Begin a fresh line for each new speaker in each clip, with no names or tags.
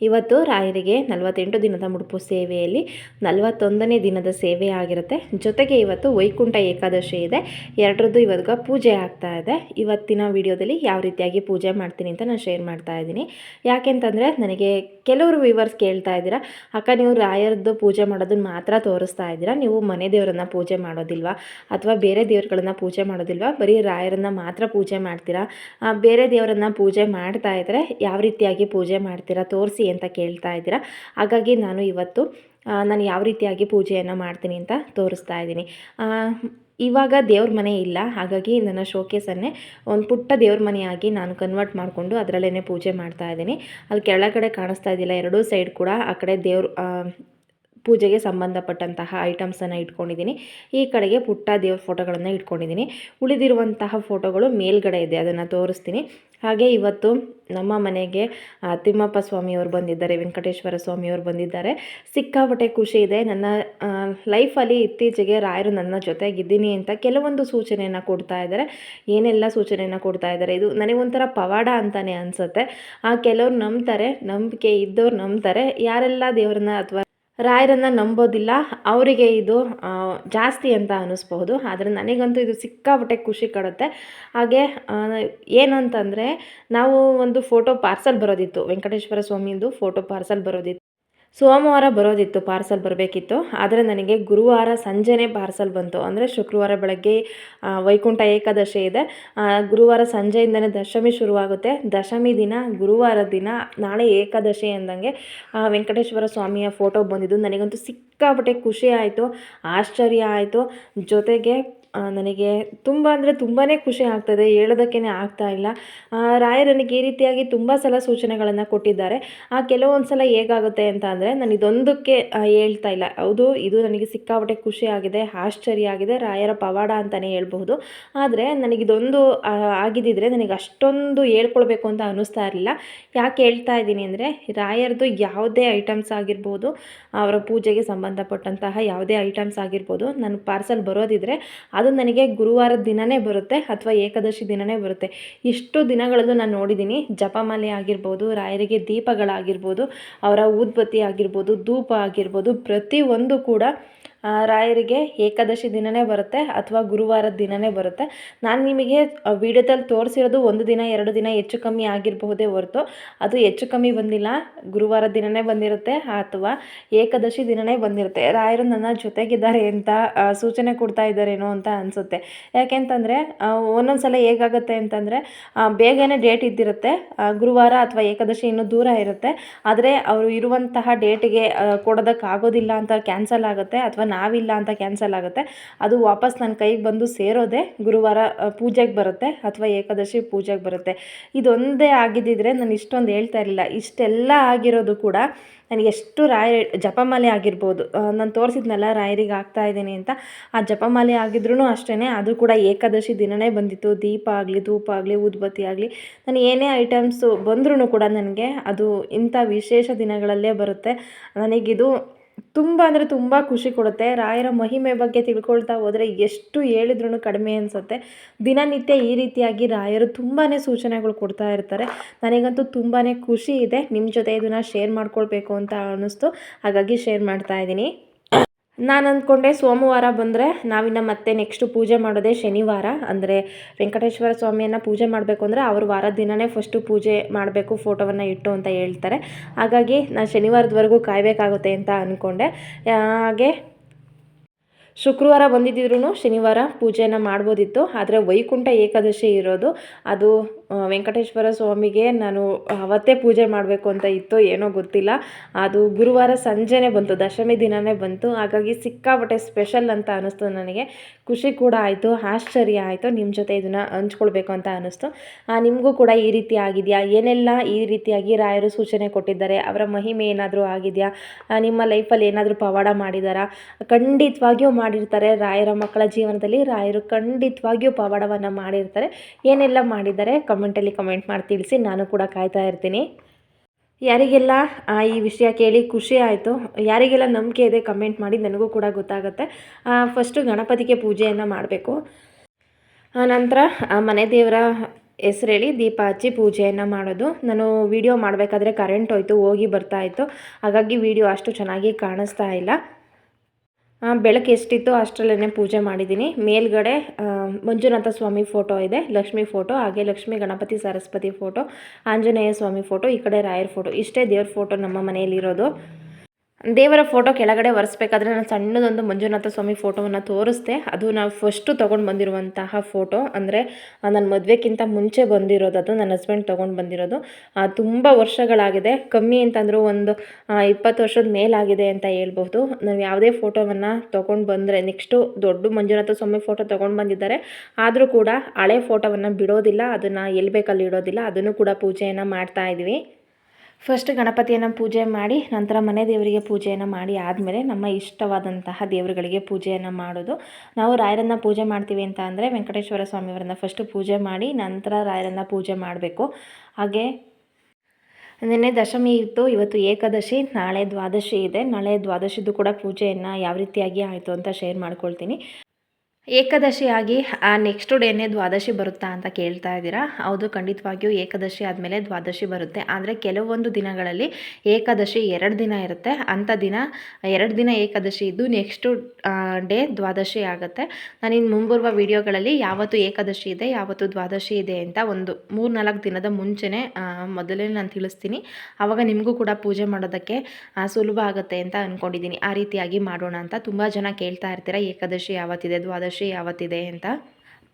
ಇವತ್ತು ರಾಯರಿಗೆ ನಲವತ್ತೆಂಟು ದಿನದ ಮುಡುಪು ಸೇವೆಯಲ್ಲಿ ನಲವತ್ತೊಂದನೇ ದಿನದ ಸೇವೆ ಆಗಿರುತ್ತೆ. ಜೊತೆಗೆ ಇವತ್ತು ವೈಕುಂಠ ಏಕಾದಶಿ ಇದೆ. ಎರಡರದ್ದು ಇವತ್ತು ಪೂಜೆ ಆಗ್ತಾ ಇದೆ. ಇವತ್ತಿನ ವಿಡಿಯೋದಲ್ಲಿ ಯಾವ ರೀತಿಯಾಗಿ ಪೂಜೆ ಮಾಡ್ತೀನಿ ಅಂತ ನಾನು ಶೇರ್ ಮಾಡ್ತಾ ಇದ್ದೀನಿ. ಯಾಕೆಂತಂದರೆ ನನಗೆ ಕೆಲವರು ವಿವರ್ಸ್ ಕೇಳ್ತಾ ಇದ್ದೀರಾ, ಅಕ್ಕ, ನೀವು ರಾಯರದ್ದು ಪೂಜೆ ಮಾಡೋದನ್ನ ಮಾತ್ರ ತೋರಿಸ್ತಾ ಇದ್ದೀರಾ? ನೀವು ಮನೆ ದೇವರನ್ನ ಪೂಜೆ ಮಾಡೋದಿಲ್ವಾ? ಅಥವಾ ಬೇರೆ ದೇವ್ರುಗಳನ್ನು ಪೂಜೆ ಮಾಡೋದಿಲ್ವಾ? ಬರೀ ರಾಯರನ್ನ ಮಾತ್ರ ಪೂಜೆ ಮಾಡ್ತೀರಾ? ಬೇರೆ ದೇವರನ್ನ ಪೂಜೆ ಮಾಡ್ತಾ ಇದ್ದರೆ ಯಾವ ರೀತಿಯಾಗಿ ಪೂಜೆ ಮಾಡ್ತೀರಾ? ತೋರಿಸಿ ಅಂತ ಕೇಳ್ತಾ ಇದ್ದೀರಾ? ಹಾಗಾಗಿ ನಾನು ಇವತ್ತು ನಾನು ಯಾವ ರೀತಿಯಾಗಿ ಪೂಜೆಯನ್ನು ಮಾಡ್ತೀನಿ ಅಂತ ತೋರಿಸ್ತಾ ಇದ್ದೀನಿ. ಇವಾಗ ದೇವ್ರ ಮನೆ ಇಲ್ಲ. ಹಾಗಾಗಿ ನನ್ನ ಶೋಕೇಸನ್ನೇ ಒಂದು ಪುಟ್ಟ ದೇವ್ರ ಮನೆಯಾಗಿ ನಾನು ಕನ್ವರ್ಟ್ ಮಾಡಿಕೊಂಡು ಅದರಲ್ಲೇ ಪೂಜೆ ಮಾಡ್ತಾ ಇದ್ದೀನಿ. ಅಲ್ಲಿ ಕೆಳಗಡೆ ಕಾಣಿಸ್ತಾ ಇದ್ದಿಲ್ಲ ಎರಡೂ ಸೈಡ್ ಕೂಡ ಆ ಕಡೆ ದೇವ್ರ ಪೂಜೆಗೆ ಸಂಬಂಧಪಟ್ಟಂತಹ ಐಟಮ್ಸನ್ನು ಇಟ್ಕೊಂಡಿದ್ದೀನಿ. ಈ ಕಡೆಗೆ ಪುಟ್ಟ ದೇವ್ರ ಫೋಟೋಗಳನ್ನು ಇಟ್ಕೊಂಡಿದ್ದೀನಿ. ಉಳಿದಿರುವಂತಹ ಫೋಟೋಗಳು ಮೇಲ್ಗಡೆ ಇದೆ, ಅದನ್ನು ತೋರಿಸ್ತೀನಿ. ಹಾಗೆ ಇವತ್ತು ನಮ್ಮ ಮನೆಗೆ ತಿಮ್ಮಪ್ಪ ಸ್ವಾಮಿಯವರು ಬಂದಿದ್ದಾರೆ, ವೆಂಕಟೇಶ್ವರ ಸ್ವಾಮಿಯವರು ಬಂದಿದ್ದಾರೆ. ಸಿಕ್ಕಾಪಟ್ಟೆ ಖುಷಿ ಇದೆ. ನನ್ನ ಲೈಫಲ್ಲಿ ಇತ್ತೀಚೆಗೆ ರಾಯರು ನನ್ನ ಜೊತೆಗಿದ್ದೀನಿ ಅಂತ ಕೆಲವೊಂದು ಸೂಚನೆಯನ್ನು ಕೊಡ್ತಾ ಇದ್ದಾರೆ. ಏನೆಲ್ಲ ಸೂಚನೆಯನ್ನು ಕೊಡ್ತಾ ಇದ್ದಾರೆ? ಇದು ನನಗೊಂಥರ ಪವಾಡ ಅಂತಲೇ ಅನಿಸುತ್ತೆ. ಆ, ಕೆಲವ್ರು ನಂಬ್ತಾರೆ, ನಂಬಿಕೆ ಇದ್ದವ್ರು ನಂಬ್ತಾರೆ. ಯಾರೆಲ್ಲ ದೇವ್ರನ್ನ ಅಥವಾ ರಾಯರನ್ನು ನಂಬೋದಿಲ್ಲ. ಅವರಿಗೆ ಇದು ಜಾಸ್ತಿ ಅಂತ ಅನ್ನಿಸ್ಬಹುದು ಆದರೆ ನನಗಂತೂ ಇದು ಸಿಕ್ಕಾಪಟ್ಟೆ ಖುಷಿ ಕೊಡುತ್ತೆ. ಹಾಗೆ ಏನು ಅಂತಂದರೆ ನಾವು ಒಂದು ಫೋಟೋ ಪಾರ್ಸಲ್ ಬರೋದಿತ್ತು. ವೆಂಕಟೇಶ್ವರ ಸ್ವಾಮಿದು ಫೋಟೋ ಪಾರ್ಸಲ್ ಬರೋದಿತ್ತು. ಸೋಮವಾರ ಬರೋದಿತ್ತು, ಪಾರ್ಸಲ್ ಬರಬೇಕಿತ್ತು. ಆದರೆ ನನಗೆ ಗುರುವಾರ ಸಂಜೆನೇ ಪಾರ್ಸಲ್ ಬಂತು. ಅಂದರೆ ಶುಕ್ರವಾರ ಬೆಳಗ್ಗೆ ವೈಕುಂಠ ಏಕಾದಶಿ ಇದೆ. ಗುರುವಾರ ಸಂಜೆಯಿಂದನೇ ದಶಮಿ ಶುರುವಾಗುತ್ತೆ. ದಶಮಿ ದಿನ, ಗುರುವಾರ ದಿನ, ನಾಳೆ ಏಕಾದಶಿ ಅಂದಂಗೆ ವೆಂಕಟೇಶ್ವರ ಸ್ವಾಮಿಯ ಫೋಟೋ ಬಂದಿದ್ದು. ನನಗಂತೂ ಸಿಕ್ಕಾಪಟ್ಟೆ ಖುಷಿ ಆಯಿತು, ಆಶ್ಚರ್ಯ ಆಯಿತು. ಜೊತೆಗೆ ನನಗೆ ತುಂಬ ಅಂದರೆ ತುಂಬಾ ಖುಷಿ ಆಗ್ತದೆ ಹೇಳೋದಕ್ಕೇ ಆಗ್ತಾ ಇಲ್ಲ. ಆ, ರಾಯರು ನನಗೆ ಈ ರೀತಿಯಾಗಿ ತುಂಬ ಸಲ ಸೂಚನೆಗಳನ್ನು ಕೊಟ್ಟಿದ್ದಾರೆ. ಆ ಕೆಲವೊಂದು ಸಲ ಹೇಗಾಗುತ್ತೆ ಅಂತ ಅಂದರೆ ನಾನು ಇದೊಂದಕ್ಕೆ ಹೇಳ್ತಾ ಇಲ್ಲ. ಹೌದು ಇದು ನನಗೆ ಸಿಕ್ಕಾಪಟ್ಟೆ ಖುಷಿ ಆಗಿದೆ ಆಶ್ಚರ್ಯ ಆಗಿದೆ ರಾಯರ ಪವಾಡ ಅಂತಲೇ ಹೇಳ್ಬಹುದು. ಆದರೆ ನನಗಿದೊಂದು ಆಗಿದ್ದರೆ ನನಗೆ ಅಷ್ಟೊಂದು ಹೇಳ್ಕೊಳ್ಬೇಕು ಅಂತ ಅನ್ನಿಸ್ತಾ ಇರಲಿಲ್ಲ. ಯಾಕೆ ಹೇಳ್ತಾ ಇದ್ದೀನಿ ಅಂದರೆ ರಾಯರದು ಯಾವುದೇ ಐಟಮ್ಸ್ ಆಗಿರ್ಬೋದು ಅವರ ಪೂಜೆಗೆ ಸಂಬಂಧಪಟ್ಟಂತಹ ಯಾವುದೇ ಐಟಮ್ಸ್ ಆಗಿರ್ಬೋದು ನನ್ನ ಪಾರ್ಸಲ್ ಬರೋದಿದ್ರೆ ಅದು ನನಗೆ ಗುರುವಾರದ ದಿನವೇ ಬರುತ್ತೆ ಅಥವಾ ಏಕಾದಶಿ ದಿನವೇ ಬರುತ್ತೆ. ಇಷ್ಟು ದಿನಗಳಲ್ಲೂ ನಾನು ನೋಡಿದ್ದೀನಿ. ಜಪಮಾಲೆ ಆಗಿರ್ಬೋದು, ರಾಯರಿಗೆ ದೀಪಗಳಾಗಿರ್ಬೋದು, ಅವರ ಊದ್ಬತ್ತಿ ಆಗಿರ್ಬೋದು, ಧೂಪ ಆಗಿರ್ಬೋದು, ಪ್ರತಿಯೊಂದು ಕೂಡ ರಾಯರಿಗೆ ಏಕಾದಶಿ ದಿನವೇ ಬರುತ್ತೆ ಅಥವಾ ಗುರುವಾರದ ದಿನವೇ ಬರುತ್ತೆ. ನಾನು ನಿಮಗೆ ವಿಡಿಯೋದಲ್ಲಿ ತೋರಿಸಿರೋದು ಒಂದು ದಿನ, ಎರಡು ದಿನ ಹೆಚ್ಚು ಕಮ್ಮಿ ಆಗಿರಬಹುದೇ ಹೊರತು. ಅದು ಹೆಚ್ಚು ಕಮ್ಮಿ ಬಂದಿಲ್ಲ. ಗುರುವಾರ ದಿನವೇ ಬಂದಿರುತ್ತೆ ಅಥವಾ ಏಕಾದಶಿ ದಿನವೇ ಬಂದಿರುತ್ತೆ. ರಾಯರು ನನ್ನ ಜೊತೆಗಿದ್ದಾರೆ ಅಂತ ಸೂಚನೆ ಕೊಡ್ತಾ ಇದ್ದಾರೇನೋ ಅಂತ ಅನಿಸುತ್ತೆ. ಯಾಕೆಂತಂದರೆ ಒಂದೊಂದು ಸಲ ಹೇಗಾಗುತ್ತೆ ಅಂತಂದರೆ ಬೇಗನೆ ಡೇಟ್ ಇದ್ದಿರುತ್ತೆ. ಗುರುವಾರ ಅಥವಾ ಏಕಾದಶಿ ಇನ್ನೂ ದೂರ ಇರುತ್ತೆ. ಆದರೆ, ಅವರು ಇರುವಂತಹ ಡೇಟಿಗೆ ಕೊಡೋದಕ್ಕಾಗೋದಿಲ್ಲ ಅಂತ ಕ್ಯಾನ್ಸಲ್ ಆಗುತ್ತೆ ಅಥವಾ ನಾವಿಲ್ಲ ಅಂತ ಕ್ಯಾನ್ಸಲ್ ಆಗುತ್ತೆ. ಅದು ವಾಪಸ್ ನನ್ನ ಕೈಗೆ ಬಂದು ಸೇರೋದೇ ಗುರುವಾರ ಪೂಜೆಗೆ ಬರುತ್ತೆ ಅಥವಾ ಏಕಾದಶಿ ಪೂಜೆಗೆ ಬರುತ್ತೆ. ಇದೊಂದೇ ಆಗಿದ್ದಿದ್ರೆ ನಾನು ಇಷ್ಟೊಂದು ಹೇಳ್ತಾ ಇರಲಿಲ್ಲ. ಇಷ್ಟೆಲ್ಲ ಆಗಿರೋದು ಕೂಡ ನನಗೆ ಎಷ್ಟು ರಾಯ, ಜಪಮಾಲೆ ಆಗಿರ್ಬೋದು. ನಾನು ತೋರಿಸಿದ್ನಲ್ಲ ರಾಯರಿಗೆ ಆಗ್ತಾ ಇದ್ದೀನಿ ಅಂತ. ಆ ಜಪಮಾಲೆ ಆಗಿದ್ರೂ ಅಷ್ಟೇ ಅದು ಕೂಡ ಏಕಾದಶಿ ದಿನವೇ ಬಂದಿತ್ತು. ದೀಪ ಆಗಲಿ, ಧೂಪ ಆಗಲಿ ಉದ್ಬತ್ತಿ ಆಗಲಿ, ನಾನು ಏನೇ ಐಟಮ್ಸು ಬಂದ್ರೂ ಕೂಡ ನನಗೆ ಅದು ಇಂಥ ವಿಶೇಷ ದಿನಗಳಲ್ಲೇ ಬರುತ್ತೆ. ನನಗಿದು ತುಂಬ ಅಂದರೆ ತುಂಬ ಖುಷಿ ಕೊಡುತ್ತೆ. ರಾಯರ ಮಹಿಮೆ ಬಗ್ಗೆ ತಿಳ್ಕೊಳ್ತಾ ಹೋದರೆ ಎಷ್ಟು ಹೇಳಿದ್ರೂ ಕಡಿಮೆ ಅನಿಸುತ್ತೆ. ದಿನನಿತ್ಯ ಈ ರೀತಿಯಾಗಿ ರಾಯರು ತುಂಬಾ ಸೂಚನೆಗಳು ಕೊಡ್ತಾ ಇರ್ತಾರೆ. ನನಗಂತೂ ತುಂಬಾ ಖುಷಿ ಇದೆ. ನಿಮ್ಮ ಜೊತೆ ಇದನ್ನು ಶೇರ್ ಮಾಡ್ಕೊಳ್ಬೇಕು ಅಂತ ಅನ್ನಿಸ್ತು ಹಾಗಾಗಿ ಶೇರ್ ಮಾಡ್ತಾ ಇದ್ದೀನಿ. ನಾನು ಅಂದ್ಕೊಂಡೆ ಸೋಮವಾರ ಬಂದರೆ ನಾವಿನ್ನು ಮತ್ತೆ ನೆಕ್ಸ್ಟು ಪೂಜೆ ಮಾಡೋದೇ ಶನಿವಾರ. ಅಂದರೆ ವೆಂಕಟೇಶ್ವರ ಸ್ವಾಮಿಯನ್ನು ಪೂಜೆ ಮಾಡಬೇಕು ಅಂದರೆ ಅವರು ವಾರದ ದಿನವೇ ಫಸ್ಟು ಪೂಜೆ ಮಾಡಬೇಕು, ಫೋಟೋವನ್ನು ಇಟ್ಟು ಅಂತ ಹೇಳ್ತಾರೆ. ಹಾಗಾಗಿ ನಾನು ಶನಿವಾರದವರೆಗೂ ಕಾಯಬೇಕಾಗುತ್ತೆ ಅಂತ ಅಂದ್ಕೊಂಡೆ ಹಾಗೆ ಶುಕ್ರವಾರ ಬಂದಿದ್ದಿದ್ರು ಶನಿವಾರ ಪೂಜೆಯನ್ನು ಮಾಡ್ಬೋದಿತ್ತು. ಆದರೆ ವೈಕುಂಠ ಏಕಾದಶಿ ಇರೋದು, ಅದು ವೆಂಕಟೇಶ್ವರ ಸ್ವಾಮಿಗೆ ನಾನು ಅವತ್ತೇ ಪೂಜೆ ಮಾಡಬೇಕು ಅಂತ ಇತ್ತು ಏನೋ ಗೊತ್ತಿಲ್ಲ. ಅದು ಗುರುವಾರ ಸಂಜೆನೇ ಬಂತು, ದಶಮಿ ದಿನವೇ ಬಂತು. ಹಾಗಾಗಿ ಸಿಕ್ಕಾಪಟ್ಟೆ ಸ್ಪೆಷಲ್ ಅಂತ ಅನ್ನಿಸ್ತು ನನಗೆ. ಖುಷಿ ಕೂಡ ಆಯಿತು, ಆಶ್ಚರ್ಯ ಆಯಿತು. ನಿಮ್ಮ ಜೊತೆ ಇದನ್ನು ಹಂಚ್ಕೊಳ್ಬೇಕು ಅಂತ ಅನ್ನಿಸ್ತು. ನಿಮಗೂ ಕೂಡ ಈ ರೀತಿ ಆಗಿದೆಯಾ? ಏನೆಲ್ಲ ಈ ರೀತಿಯಾಗಿ ರಾಯರು ಸೂಚನೆ ಕೊಟ್ಟಿದ್ದಾರೆ? ಅವರ ಮಹಿಮೆ ಏನಾದರೂ ಆಗಿದೆಯಾ? ನಿಮ್ಮ ಲೈಫಲ್ಲಿ ಏನಾದರೂ ಪವಾಡ ಮಾಡಿದಾರಾ? ಖಂಡಿತವಾಗಿಯೂ ಮಾಡಿರ್ತಾರೆ. ರಾಯರ ಮಕ್ಕಳ ಜೀವನದಲ್ಲಿ ರಾಯರು ಖಂಡಿತವಾಗಿಯೂ ಪವಾಡವನ್ನು ಮಾಡಿರ್ತಾರೆ. ಏನೆಲ್ಲ ಮಾಡಿದ್ದಾರೆ? ಕಮೆಂಟಲ್ಲಿ ಕಮೆಂಟ್ ಮಾಡಿ ತಿಳಿಸಿ ನಾನು ಕೂಡ ಕಾಯ್ತಾ ಇರ್ತೀನಿ. ಯಾರಿಗೆಲ್ಲ ಈ ವಿಷಯ ಕೇಳಿ ಖುಷಿ ಆಯಿತು, ಯಾರಿಗೆಲ್ಲ ನಂಬಿಕೆ ಇದೆ ಕಮೆಂಟ್ ಮಾಡಿ ನನಗೂ ಕೂಡ ಗೊತ್ತಾಗುತ್ತೆ. ಫಸ್ಟು ಗಣಪತಿಗೆ ಪೂಜೆಯನ್ನು ಮಾಡಬೇಕು. ನಂತರ ಮನೆ ದೇವರ ಹೆಸರೇಳಿ ದೀಪ ಹಚ್ಚಿ ಪೂಜೆಯನ್ನು ಮಾಡೋದು. ನಾನು ವಿಡಿಯೋ ಮಾಡಬೇಕಾದ್ರೆ ಕರೆಂಟ್ ಹೋಯ್ತು, ಹೋಗಿ ಬರ್ತಾ ಇತ್ತು. ಹಾಗಾಗಿ ವಿಡಿಯೋ ಅಷ್ಟು ಚೆನ್ನಾಗಿ ಕಾಣಿಸ್ತಾ ಇಲ್ಲ. ಬೆಳಕು ಎಷ್ಟಿತ್ತು ಅಷ್ಟರಲ್ಲೇ ಪೂಜೆ ಮಾಡಿದ್ದೀನಿ ಮೇಲ್ಗಡೆ ಮಂಜುನಾಥ ಸ್ವಾಮಿ ಫೋಟೋ ಇದೆ, ಲಕ್ಷ್ಮಿ ಫೋಟೋ, ಹಾಗೆ ಲಕ್ಷ್ಮಿ ಗಣಪತಿ ಸರಸ್ವತಿ ಫೋಟೋ, ಆಂಜನೇಯ ಸ್ವಾಮಿ ಫೋಟೋ, ಈ ಕಡೆ ರಾಯರ್ ಫೋಟೋ. ಇಷ್ಟೇ ದೇವ್ರ ಫೋಟೋ ನಮ್ಮ ಮನೆಯಲ್ಲಿರೋದು. ದೇವರ ಫೋಟೋ ಕೆಳಗಡೆ ಒರೆಸ್ಬೇಕಾದ್ರೆ ನಾನು ಸಣ್ಣದೊಂದು ಮಂಜುನಾಥ ಸ್ವಾಮಿ ಫೋಟೋವನ್ನು ತೋರಿಸ್ದೆ. ಅದು ನಾವು ಫಸ್ಟು ತೊಗೊಂಡು ಬಂದಿರುವಂತಹ ಫೋಟೋ ಅಂದರೆ ನನ್ನ ಮದುವೆಗಿಂತ ಮುಂಚೆ ಬಂದಿರೋದು ಅದು, ನನ್ನ ಹಸ್ಬೆಂಡ್ ತೊಗೊಂಡು ಬಂದಿರೋದು. ತುಂಬ ವರ್ಷಗಳಾಗಿದೆ. ಕಮ್ಮಿ ಅಂತಂದರೂ ಒಂದು ಇಪ್ಪತ್ತು ವರ್ಷದ ಮೇಲಾಗಿದೆ ಅಂತ ಹೇಳ್ಬೋದು ನಾವು ಯಾವುದೇ ಫೋಟೋವನ್ನು ತೊಗೊಂಡು ಬಂದರೆ ನೆಕ್ಸ್ಟು ದೊಡ್ಡ ಮಂಜುನಾಥ ಸ್ವಾಮಿ ಫೋಟೋ ತೊಗೊಂಡು ಬಂದಿದ್ದಾರೆ. ಆದರೂ ಕೂಡ ಹಳೆ ಫೋಟೋವನ್ನು ಬಿಡೋದಿಲ್ಲ, ಅದನ್ನು ಎಲ್ಲಿ ಬೇಕಲ್ಲಿ ಇಡೋದಿಲ್ಲ. ಅದನ್ನು ಕೂಡ ಪೂಜೆಯನ್ನು ಮಾಡ್ತಾ ಇದ್ವಿ. ಫಸ್ಟ್ ಗಣಪತಿಯನ್ನು ಪೂಜೆ ಮಾಡಿ, ನಂತರ ಮನೆ ದೇವರಿಗೆ ಪೂಜೆಯನ್ನು ಮಾಡಿ ಆದಮೇಲೆ ನಮ್ಮ ಇಷ್ಟವಾದಂತಹ ದೇವರುಗಳಿಗೆ ಪೂಜೆಯನ್ನು ಮಾಡೋದು. ನಾವು ರಾಯರನ್ನು ಪೂಜೆ ಮಾಡ್ತೀವಿ ಅಂತ ಅಂದರೆ ವೆಂಕಟೇಶ್ವರ ಸ್ವಾಮಿಯವರನ್ನ ಫಸ್ಟು ಪೂಜೆ ಮಾಡಿ, ನಂತರ ರಾಯರನ್ನು ಪೂಜೆ ಮಾಡಬೇಕು. ಹಾಗೆ ನಿನ್ನೆ ದಶಮಿ ಇತ್ತು, ಇವತ್ತು ಏಕಾದಶಿ, ನಾಳೆ ದ್ವಾದಶಿ ಇದೆ. ನಾಳೆ ದ್ವಾದಶಿದು ಕೂಡ ಪೂಜೆಯನ್ನು ಯಾವ ರೀತಿಯಾಗಿ ಆಯಿತು ಅಂತ ಶೇರ್ ಮಾಡ್ಕೊಳ್ತೀನಿ. ಏಕಾದಶಿ ಆಗಿ, ಆ ನೆಕ್ಸ್ಟ್ ಡೇನೇ ದ್ವಾದಶಿ ಬರುತ್ತಾ ಅಂತ ಕೇಳ್ತಾ ಇದ್ದೀರಾ? ಹೌದು, ಖಂಡಿತವಾಗಿಯೂ ಏಕಾದಶಿ ಆದಮೇಲೆ ದ್ವಾದಶಿ ಬರುತ್ತೆ. ಆದರೆ ಕೆಲವೊಂದು ದಿನಗಳಲ್ಲಿ ಏಕಾದಶಿ ಎರಡು ದಿನ ಇರುತ್ತೆ. ಅಂಥ ದಿನ, ಎರಡು ದಿನ ಏಕಾದಶಿ ಇದ್ದು ನೆಕ್ಸ್ಟು ಡೇ ದ್ವಾದಶಿ ಆಗುತ್ತೆ. ನಾನು ಇನ್ನು ಮುಂಬರುವ ವೀಡಿಯೋಗಳಲ್ಲಿ ಯಾವತ್ತು ಏಕಾದಶಿ ಇದೆ, ಯಾವತ್ತು ದ್ವಾದಶಿ ಇದೆ ಅಂತ ಒಂದು ಮೂರು ನಾಲ್ಕು ದಿನದ ಮುಂಚೆನೇ ಮೊದಲೇ ನಾನು ತಿಳಿಸ್ತೀನಿ. ಆವಾಗ ನಿಮಗೂ ಕೂಡ ಪೂಜೆ ಮಾಡೋದಕ್ಕೆ ಸುಲಭ ಆಗುತ್ತೆ ಅಂತ ಅಂದ್ಕೊಂಡಿದ್ದೀನಿ ಆ ರೀತಿಯಾಗಿ ಮಾಡೋಣ ಅಂತ. ತುಂಬ ಜನ ಕೇಳ್ತಾ ಇರ್ತೀರ, ಏಕಾದಶಿ ಯಾವತ್ತಿದೆ, ದ್ವಾದಶಿ ಯಾವತ್ತಿದೆ ಅಂತ.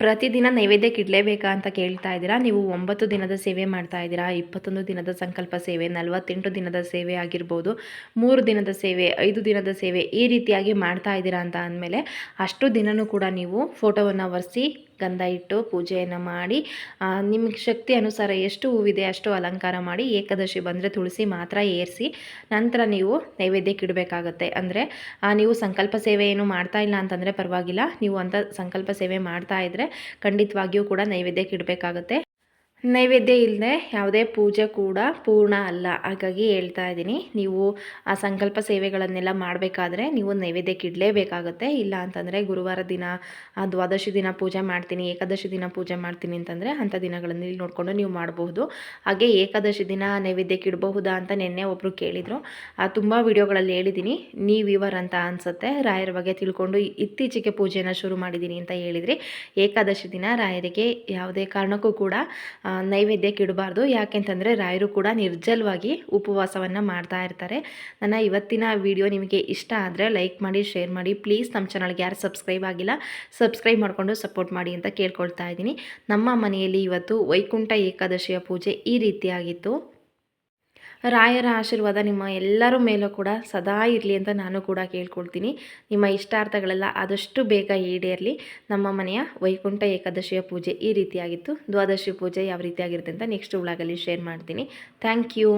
ಪ್ರತಿದಿನ ನೈವೇದ್ಯಕ್ಕೆ ಇಡಲೇಬೇಕಾ ಅಂತ ಕೇಳ್ತಾ ಇದ್ದೀರಾ? ನೀವು ಒಂಬತ್ತು ದಿನದ ಸೇವೆ ಮಾಡ್ತಾ ಇದ್ದೀರಾ? ಇಪ್ಪತ್ತೊಂದು ದಿನದ ಸಂಕಲ್ಪ ಸೇವೆ, ನಲವತ್ತೆಂಟು ದಿನದ ಸೇವೆ ಆಗಿರ್ಬೋದು, ಮೂರು ದಿನದ ಸೇವೆ, ಐದು ದಿನದ ಸೇವೆ ಈ ರೀತಿಯಾಗಿ ಮಾಡ್ತಾ ಇದ್ದೀರಾ ಅಂತ ಅಂದಮೇಲೆ ಅಷ್ಟು ದಿನವೂ ಕೂಡ ನೀವು ಫೋಟೋವನ್ನು ಒರೆಸಿ ಗಂಧ ಇಟ್ಟು ಪೂಜೆಯನ್ನು ಮಾಡಿ ನಿಮಗೆ ಶಕ್ತಿ ಅನುಸಾರ ಎಷ್ಟು ಹೂವಿದೆ ಅಷ್ಟು ಅಲಂಕಾರ ಮಾಡಿ, ಏಕಾದಶಿ ಬಂದರೆ ತುಳಸಿ ಮಾತ್ರ ಏರಿಸಿ, ನಂತರ ನೀವು ನೈವೇದ್ಯಕ್ಕೆ ಇಡಬೇಕಾಗತ್ತೆ. ಅಂದರೆ ನೀವು ಸಂಕಲ್ಪ ಸೇವೆ ಏನು ಮಾಡ್ತಾ ಇಲ್ಲ ಅಂತಂದರೆ ಪರವಾಗಿಲ್ಲ. ನೀವು ಅಂಥ ಸಂಕಲ್ಪ ಸೇವೆ ಮಾಡ್ತಾ ಇದ್ದರೆ ಖಂಡಿತವಾಗಿಯೂ ಕೂಡ ನೈವೇದ್ಯಕ್ಕೆ ಇಡಬೇಕಾಗತ್ತೆ. ನೈವೇದ್ಯ ಇಲ್ಲದೆ ಯಾವುದೇ ಪೂಜೆ ಕೂಡ ಪೂರ್ಣ ಅಲ್ಲ. ಹಾಗಾಗಿ ಹೇಳ್ತಾ ಇದ್ದೀನಿ, ನೀವು ಆ ಸಂಕಲ್ಪ ಸೇವೆಗಳನ್ನೆಲ್ಲ ಮಾಡಬೇಕಾದ್ರೆ ನೀವು ನೈವೇದ್ಯಕ್ಕೆ ಇಡಲೇಬೇಕಾಗುತ್ತೆ. ಇಲ್ಲ ಅಂತಂದರೆ ಗುರುವಾರ ದಿನ ದ್ವಾದಶಿ ದಿನ ಪೂಜೆ ಮಾಡ್ತೀನಿ, ಏಕಾದಶಿ ದಿನ ಪೂಜೆ ಮಾಡ್ತೀನಿ ಅಂತಂದರೆ ಅಂಥ ದಿನಗಳನ್ನು ಇಲ್ಲಿ ನೋಡಿಕೊಂಡು ನೀವು ಮಾಡಬಹುದು. ಹಾಗೆ ಏಕಾದಶಿ ದಿನ ನೈವೇದ್ಯಕ್ಕೆ ಇಡಬಹುದಾ ಅಂತ ನಿನ್ನೆ ಒಬ್ಬರು ಕೇಳಿದರು. ತುಂಬ ವಿಡಿಯೋಗಳಲ್ಲಿ ಹೇಳಿದ್ದೀನಿ, ನೀವು ಇವರ್ ಅಂತ ಅನಿಸುತ್ತೆ. ರಾಯರ ಬಗ್ಗೆ ತಿಳ್ಕೊಂಡು ಇತ್ತೀಚೆಗೆ ಪೂಜೆಯನ್ನು ಶುರು ಮಾಡಿದ್ದೀನಿ ಅಂತ ಹೇಳಿದ್ರಿ. ಏಕಾದಶಿ ದಿನ ರಾಯರಿಗೆ ಯಾವುದೇ ಕಾರಣಕ್ಕೂ ಕೂಡ ನೈವೇದ್ಯಕ್ಕೆ ಇಡಬಾರ್ದು. ಯಾಕೆಂತಂದರೆ ರಾಯರು ಕೂಡ ನಿರ್ಜಲವಾಗಿ ಉಪವಾಸವನ್ನು ಮಾಡ್ತಾ ಇರ್ತಾರೆ. ನನ್ನ ಇವತ್ತಿನ ವಿಡಿಯೋ ನಿಮಗೆ ಇಷ್ಟ ಆದರೆ ಲೈಕ್ ಮಾಡಿ, ಶೇರ್ ಮಾಡಿ. ಪ್ಲೀಸ್ ನಮ್ಮ ಚಾನಲ್ಗೆ ಯಾರು ಸಬ್ಸ್ಕ್ರೈಬ್ ಆಗಿಲ್ಲ, ಸಬ್ಸ್ಕ್ರೈಬ್ ಮಾಡಿಕೊಂಡು ಸಪೋರ್ಟ್ ಮಾಡಿ ಅಂತ ಕೇಳ್ಕೊಳ್ತಾ ಇದ್ದೀನಿ. ನಮ್ಮ ಮನೆಯಲ್ಲಿ ಇವತ್ತು ವೈಕುಂಠ ಏಕಾದಶಿಯ ಪೂಜೆ ಈ ರೀತಿಯಾಗಿತ್ತು. ರಾಯರ ಆಶೀರ್ವಾದ ನಿಮ್ಮ ಎಲ್ಲರ ಮೇಲೂ ಕೂಡ ಸದಾ ಇರಲಿ ಅಂತ ನಾನು ಕೂಡ ಕೇಳ್ಕೊಳ್ತೀನಿ. ನಿಮ್ಮ ಇಷ್ಟಾರ್ಥಗಳೆಲ್ಲ ಆದಷ್ಟು ಬೇಗ ಈಡೇರಲಿ. ನಮ್ಮ ಮನೆಯ ವೈಕುಂಠ ಏಕಾದಶಿಯ ಪೂಜೆ ಈ ರೀತಿಯಾಗಿತ್ತು. ದ್ವಾದಶಿ ಪೂಜೆ ಯಾವ ರೀತಿಯಾಗಿರುತ್ತೆ ಅಂತ ನೆಕ್ಸ್ಟ್ ಉಳಾಗಲ್ಲಿ ಶೇರ್ ಮಾಡ್ತೀನಿ. Thank you